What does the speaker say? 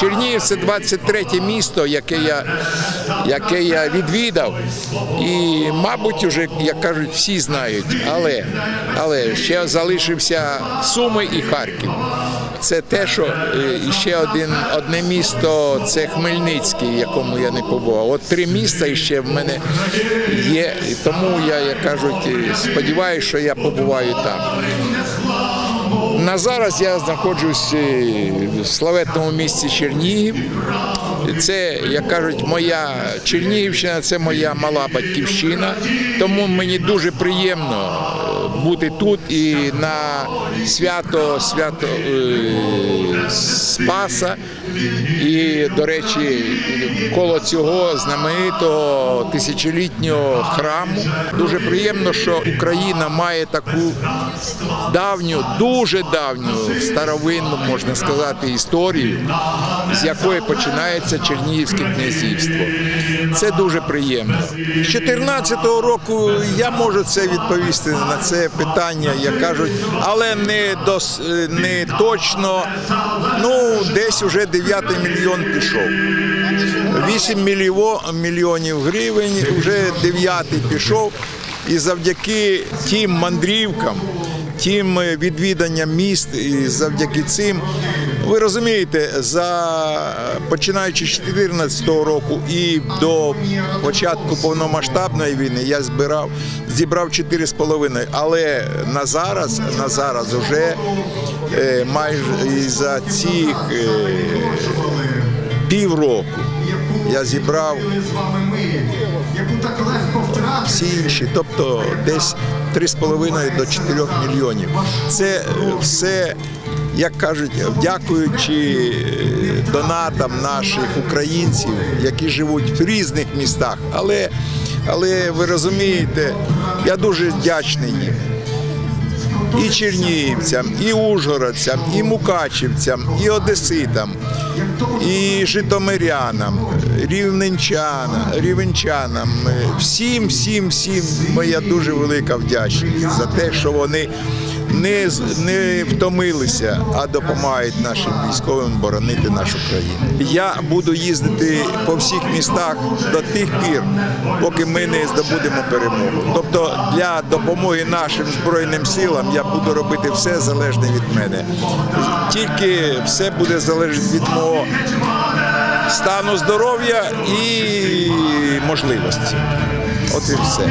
Чернігів це 23 місто, яке я, яке я відвідав. І, мабуть, вже, як кажуть, всі знають. Але, але ще залишився Суми і Харків. Це те, що е, ще один, одне місто це Хмельницький, в якому я не побував. От три міста ще в мене є. Тому я, як кажуть, е, сподіваюся, що я побуваю там. На зараз я знаходжусь в славетному місті Чернігів. Це, як кажуть, моя Чернігівщина, це моя мала батьківщина. Тому мені дуже приємно е, бути тут і на свято, свято е, Спаса. І, до речі, коло цього знаменитого тисячолітнього храму. Дуже приємно, що Україна має таку давню, дуже давню, старовинну, можна сказати, історію, з якої починається Чернігівське князівство. Це дуже приємно. З 2014 року я можу це відповісти на це питання, як кажуть, але не дос, не точно. Ну, десь уже 9 мільйон пішов. 8 мільйо- мільйонів гривень, вже 9 пішов. І завдяки тим мандрівкам, тим е, відвіданням міст, і завдяки цим, ви розумієте, за починаючи з 2014 року і до початку повномасштабної війни я збирав, зібрав 4,5. Але на зараз, на зараз вже е, майже за цих е, півроку я зібрав всі інші, тобто десь 3,5 до 4 мільйонів. Це все, як кажуть, дякуючи е, донатам наших українців, які живуть в різних містах. Але, але ви розумієте, я дуже вдячний їм і чернігівцям, і ужгородцям, і мукачівцям, і одеситам, і житомирянам, рівненчанам, рівенчанам. Всім, всім, всім моя дуже велика вдячність за те, що вони не, не втомилися, а допомагають нашим військовим боронити нашу країну. Я буду їздити по всіх містах до тих пір, поки ми не здобудемо перемогу. Тобто для допомоги нашим збройним силам я буду робити все залежне від мене. Тільки все буде залежати від мого стану здоров'я і можливості. От і все.